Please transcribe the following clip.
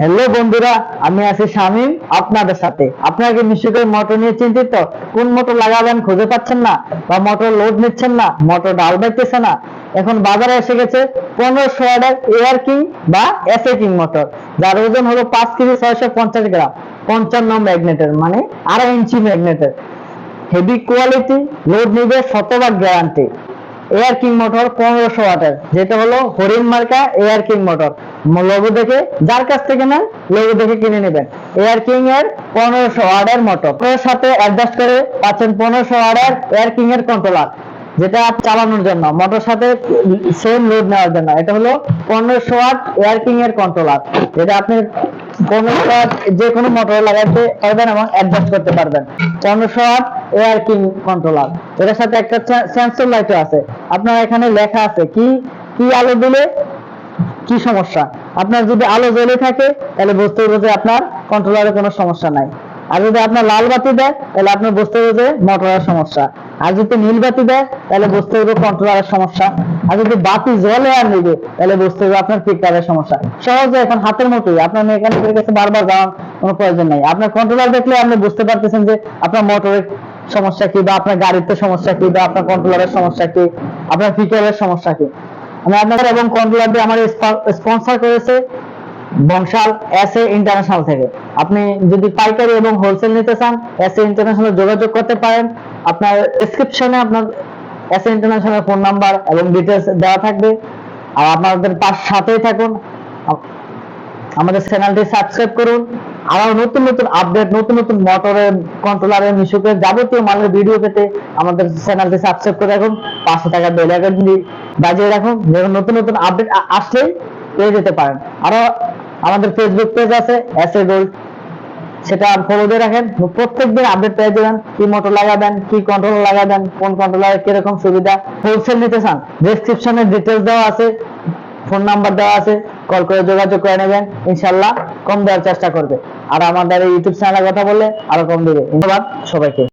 Hello বন্ধুরা, আমি আছি শামীম আপনাদের সাথে। আপনারা কি নিশ্চয়ই মোটর নিয়ে চিন্তিত? কোন মোটর লাগাবেন খুঁজে পাচ্ছেন না? বা মোটর লোড নিচ্ছেন না? মোটর ডাল বাইতেছে না? এখন বাজারে এসে গেছে পনেরোশো ওয়াটের এয়ার কিং বা এসএ কিং মোটর যার ওজন হলো পাঁচ কেজি ছয়শো পঞ্চাশ গ্রাম। পঞ্চান্ন ম্যাগনেটের মানে আড়াই ইঞ্চি ম্যাগনেটের। হেভি কোয়ালিটি লোড নিবে শতভাগ গ্যারান্টি এয়ার কিং মোটর পনেরোশো ওয়াটের। যেটা হলো হরিণ মার্কা এয়ার কিং মোটর লোগো দেখে যার কাছ থেকে নেন লোগো দেখে কিনে নেবেন। এয়ার কিং এর পনেরোশো ওয়াটের মোটর এর সাথে অ্যাডজাস্ট করে পাচ্ছেন পনেরোশো ওয়াটের এয়ার কিং এর কন্ট্রোলার যেটা চালানোর জন্য মোটর সাথে সেম লোড নেওয়ার জন্য। এটা হলো পনেরোশো ওয়াট এয়ার কিং এর কন্ট্রোলার যেটা আপনি পনেরোশো ওয়াট যে কোনো মোটরে লাগাতে পারবেন এবং অ্যাডজাস্ট করতে পারবেন। পনেরোশো ওয়াট এয়ার কিং কন্ট্রোলার এটার সাথে একটা সেন্সর লাইটও আছে। আপনার এখানে লেখা আছে কি কি আলো দিলে কি সমস্যা? আপনার যদি আলো জ্বলে থাকে, তাহলে বুঝতে হবে যে আপনার কন্ট্রোলারে কোনো সমস্যা নাই। আর যদি আপনার লাল বাতি দেয়, তাহলে আপনার বুঝতে হবে যে মোটরের সমস্যা। আর যদি নীল বাতি দেয়, তাহলে বুঝতে হবে কন্ট্রোলারের সমস্যা। আর যদি বাতি জ্বলে আর নিবে, তাহলে বুঝতে হবে আপনার পিকারের সমস্যা। সহজে এখন হাতের মতোই। আপনার মেকানিকের কাছে বারবার যাওয়ার কোনো প্রয়োজন নাই। আপনার কন্ট্রোলার দেখলে আপনি বুঝতে পারতেছেন যে আপনার মোটরের সমস্যা কি বা আপনার গাড়িতে সমস্যা কি বা আপনার কন্ট্রোলারের সমস্যা কি? আপনার ফিকারের সমস্যা কি? আমি আপনাদের এবং কন্ট্রোলার দিয়ে আমার স্পন্সর করেছে বংশাল এস এ ইন্টারন্যাশনাল থেকে। আপনি যদি পাইকারি এবং হোলসেল নিতে চান এস এ ইন্টারন্যাশনাল যোগাযোগ করতে পারেন। আপনার ডেসক্রিপশনে আপনার S A international phone number এবং ডিটেলস দেওয়া থাকবে। আর আপনাদের পাশ সাথেই থাকুন। আমাদের চ্যানেলটি সাবস্ক্রাইব করুন। আরও নতুন নতুন আপডেট নতুন নতুন মোটরের কন্ট্রোলারের মিশুকের যাবতীয় মালের ভিডিও পেতে আমাদের চ্যানেলটি সাবস্ক্রাইব করে রাখুন। পাঁচশো টাকা বেল আইকনটি বাজিয়ে রাখুন। যেমন নতুন নতুন আপডেট আসলেই পেয়ে যেতে পারেন। আরও আমাদের ফেসবুক পেজ আছে এস এ গোল্ড সেটা ফলো দিয়ে রাখেন। প্রত্যেকদিন আপডেট পেয়ে যাবেন। কি মোটর লাগাবেন, কি কন্ট্রোল লাগাবেন, কোন কন্ট্রোলারের কীরকম সুবিধা। হোলসেল নিতে চান ডেসক্রিপশনে ডিটেলস দেওয়া আছে ফোন নাম্বার দেওয়া আছে। কল করে যোগাযোগ করে নেবেন, ইনশাল্লাহ কম দেওয়ার চেষ্টা করবে। আর আমাদের ইউটিউব চ্যানেলের কথা বললে আরও কম দেবে। ধন্যবাদ সবাইকে।